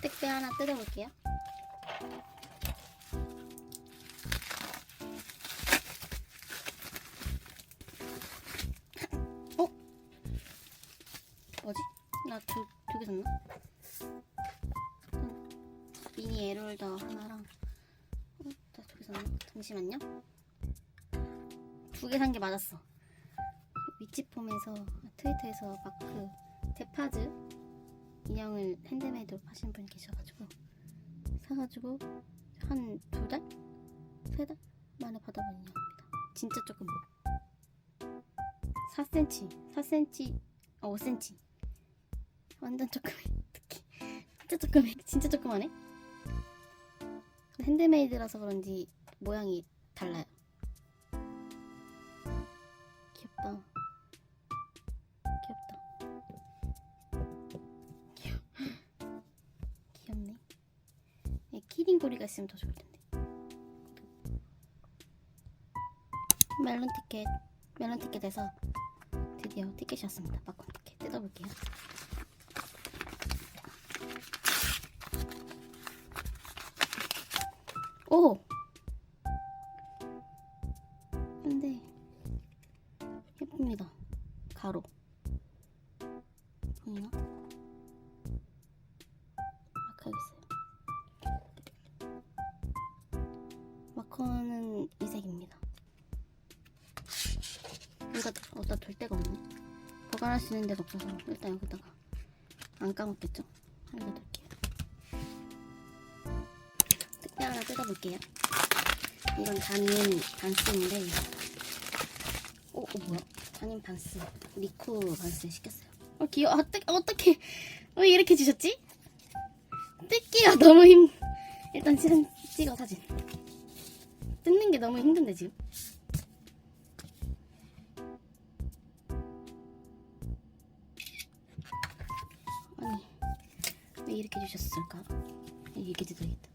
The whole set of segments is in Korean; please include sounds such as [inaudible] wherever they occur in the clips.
택배 하나 뜯어볼게요. 어? 뭐지? 나 두, 두 개 샀나? 응. 미니 에롤더 하나랑 어? 나두 개 샀나? 잠시만요. 두 개 산 게 맞았어. 위치폼에서 트위터에서 마크 데파즈 인형을 핸드메이드로 파시는 분이 계셔가지고 사가지고 한 두 달? 세 달? 만에 받아본 인형입니다. 진짜 조금 4cm, 4cm, 어 5cm. 완전 조그매. 특히 진짜 조그매. 진짜. 근데 핸드메이드라서 그런지 모양이 달라요. 귀엽다. 네, 키링 고리가 있으면 더 좋을 텐데. 멜론 티켓, 멜론 티켓에서 드디어 티켓이 왔습니다. 팝콘 티켓 뜯어볼게요. 오! 근데 예쁩니다. 가로. 있는 데가 없어서 일단 여기다가 안 까먹겠죠? 둘게요. 특별 하나 뜯어볼게요. 이건 단인 반스인데 어, 어 뭐야? 단인 반스 리코 반스 시켰어요. 어 귀여워. 어떻게 어떻게 왜 이렇게 주셨지? 뜯기가 너무 힘. 일단 찍어 사진. 뜯는 게 너무 힘든데 지금. 이렇게 주셨을까? 이렇게 뜯어야겠다.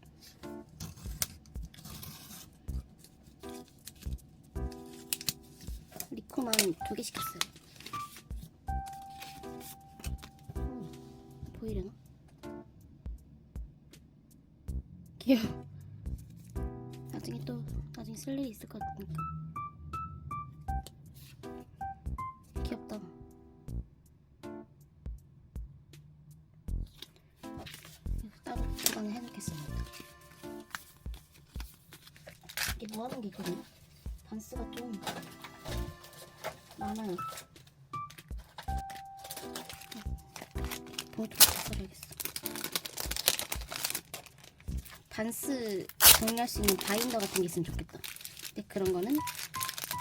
리코만 두 개 시켰어요. 음, 보이려나? 귀여워. 나중에 또 나중에 쓸 일이 있을 것 같으니까. 해놓겠습니다. 이게 모아놓은 게 있거든요. 반스가 좀 많아요. 봉투 써야겠어. 반스 정리할 수 있는 바인더 같은 게 있으면 좋겠다. 근데 그런 거는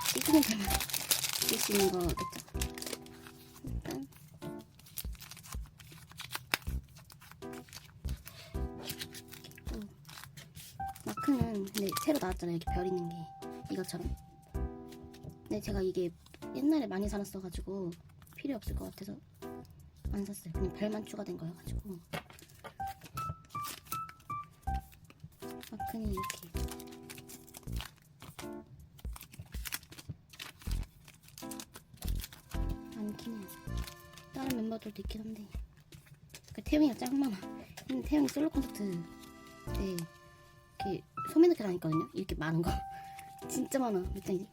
시즈닝 때만 쓸수 있는 거겠죠. 일단 마크는 근데 새로 나왔잖아요. 이렇게 별 있는 게 이것처럼. 근데 제가 이게 옛날에 많이 사놨어가지고 필요 없을 것 같아서 안 샀어요. 그냥 별만 추가된 거여가지고. 마크는 이렇게. 많긴 해요. 다른 멤버들도 있긴 한데. 그 태영이가 짱 많아. 근데 태영이 솔로 콘서트 때 소매 넣기 다녔거든요. 이렇게 많은 거. [laughs] 진짜 많아. 몇 장이지?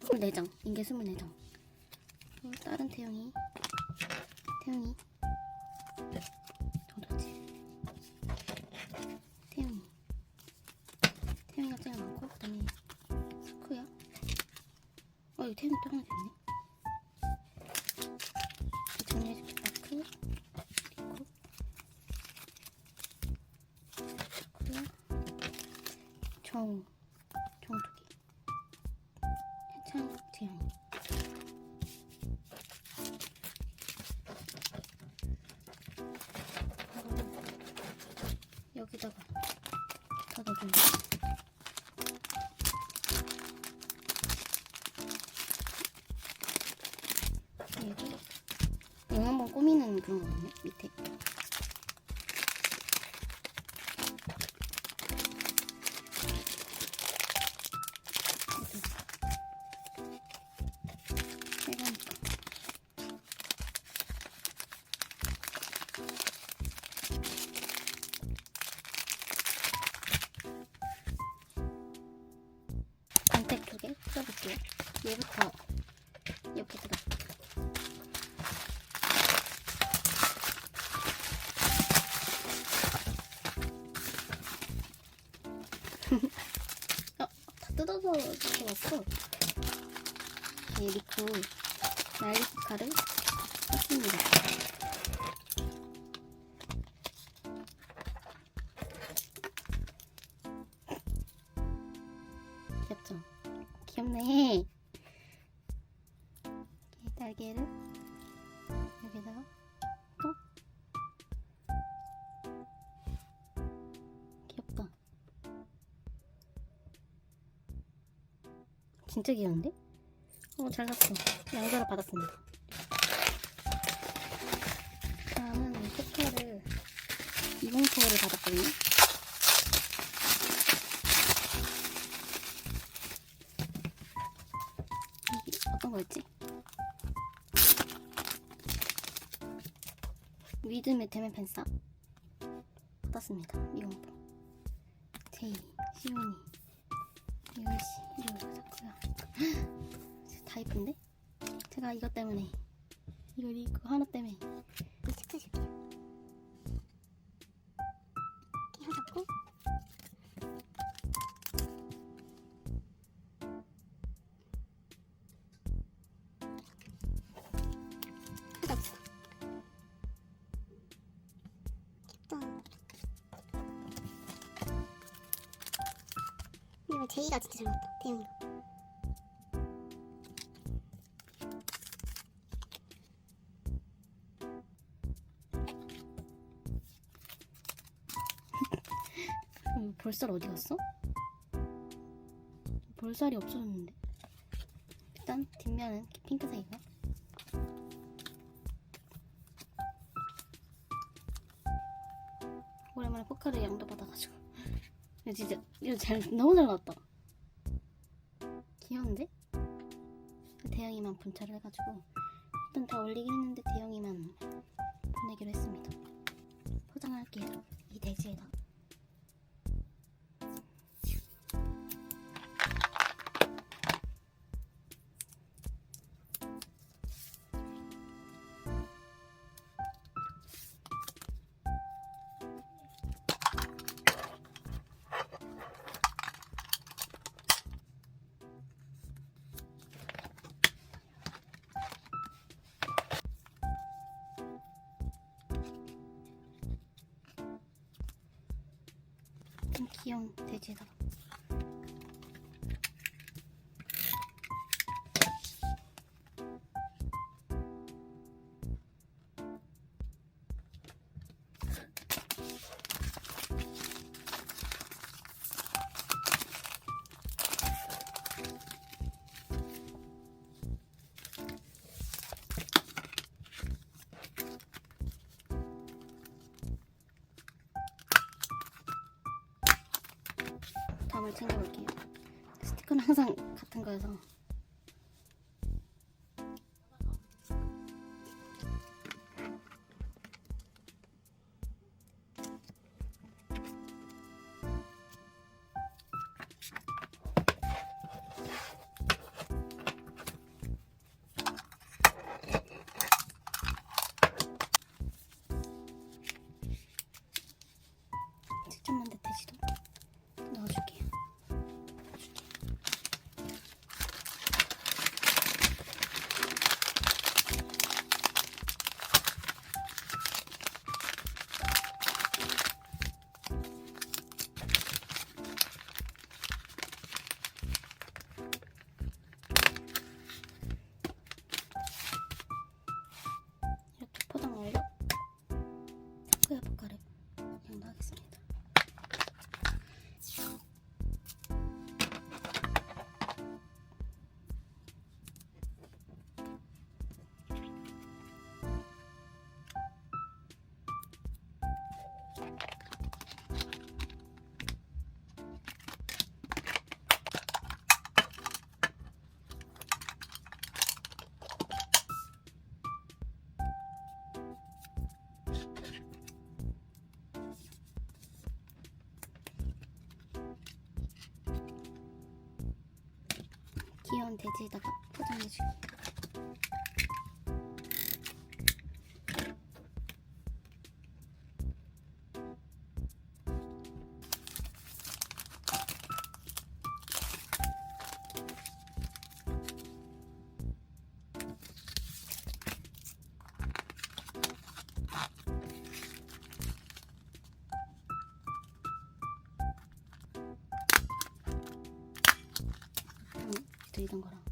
24장. 인계 24장. 어, 다른 태영이. 태영이. 어디지? 태영이. 태영이가 제일 많고, 그 다음에 스쿠야. 어, 이거 태영이 또 하나 됐네. 정. 정두기. 해찬 태영이. 여기다가 다 넣어줄래? 얘도 응 한번 꾸미는 그런 거거든요 밑에 얘부터 이렇게 뜯어. [laughs] 어, 다 뜯어서 들어왔어. 이 리코 날리카를 샀습니다. 딸기를 여기다가 또 귀엽다. 진짜 귀여운데? 어, 잘 샀어. 양자로 받았습니다. 다음은 포카를 이공포를 받았거든요. 이게 어떤 거였지? 위드의 대면 펜사 받았습니다. 이공포. 제이, 시온이, 유이씨, 이거 샀고요. 다 이쁜데? 제가 이것 때문에 이거 이거 하나 때문에 줄게. 이렇 이거 제이가 진짜 잘 나왔다. 대형이로. 음, 볼살 어디 갔어? 볼살이 없어졌는데 일단 뒷면은 핑크색이고 오랜만에 포카를 양도 받아가지고 이거 진짜 이거 잘 너무 잘 나왔다. 귀여운데? 대형이만 분차를 해가지고 일단 다 올리긴 했는데 대형이만 보내기로 했습니다. 포장할게요. 이 돼지에다 귀여운 돼지에다가 챙겨볼게요. 스티커는 항상 같은 거여서. 귀여운 돼지에다가 포장해줄게 드리던 거랑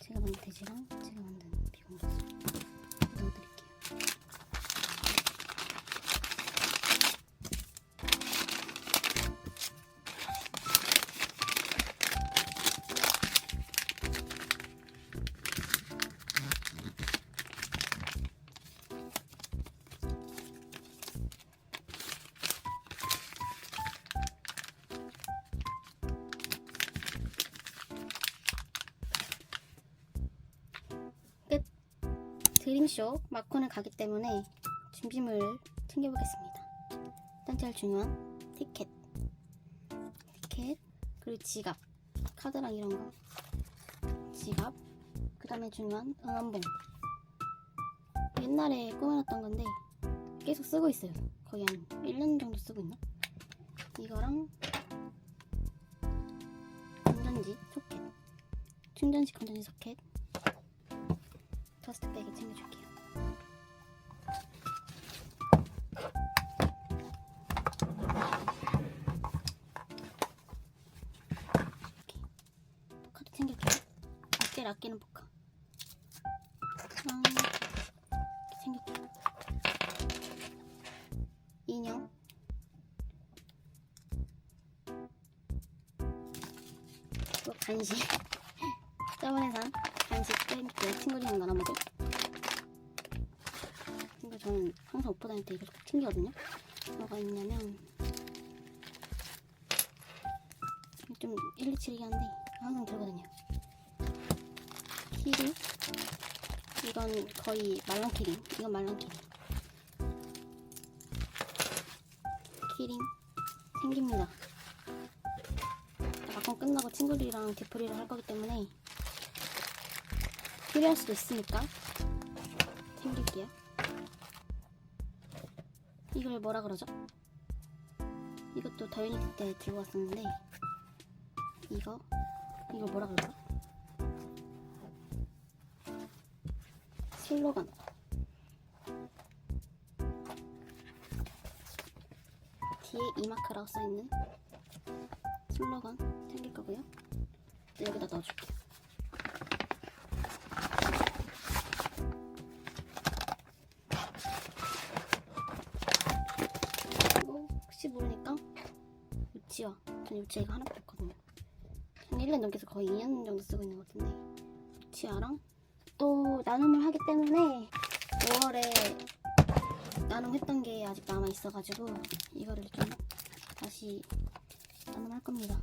제가 만든 돼지랑 제가 만든 비공개수 드림쇼 마콘을 가기 때문에 준비물 챙겨보겠습니다. 일단 제일 중요한 티켓, 티켓 그리고 지갑, 카드랑 이런 거, 지갑. 그 다음에 중요한 응원봉. 옛날에 꾸며놨던 건데 계속 쓰고 있어요. 거의 한 1년 정도 쓰고 있나? 이거랑 건전지 소켓, 충전식 건전지 소켓. 더스트백에 챙겨줄게요. 포카도 챙길게요. 제일 아끼는 포카. 인형. 또 간식. 다닐 때 이거 꼭 챙기거든요. 뭐가 있냐면 좀 1, 2, 7이긴 한데 항상 들거든요. 키링 이건 거의 말랑 키링 이건 말랑 키링 키링 생깁니다. 막건 끝나고 친구들이랑 뒤풀이를 할 거기 때문에 필요할 수도 있으니까 챙길게요. 이걸 뭐라 그러죠? 이것도 더유니티 때 들고 왔었는데 이거 이거 뭐라 그러죠? 슬로건 뒤에 이마크라고 써있는 슬로건 챙길 거고요 여기다 넣어줄게요 우치와 전 우치와 이거 하나밖에 없거든요. 한 1년 넘게 서 거의 2년 정도 쓰고 있는 것 같은데. 우치와랑? 또 나눔을 하기 때문에 5월에 나눔했던 게 아직 남아 있어가지고 이거를 좀 다시 나눔할 겁니다.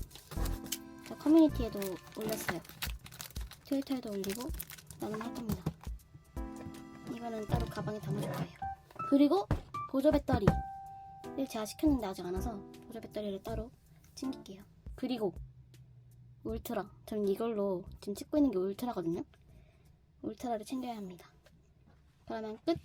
저 커뮤니티에도 올렸어요. 트위터에도 올리고 나눔할 겁니다. 이거는 따로 가방에 담아줄 거예요. 그리고 보조 배터리. 를 제가 시켰는데 아직 안 와서 보조 배터리를 따로 챙길게요. 그리고 울트라. 저는 이걸로 지금 찍고 있는 게 울트라거든요. 울트라를 챙겨야 합니다. 그러면 끝.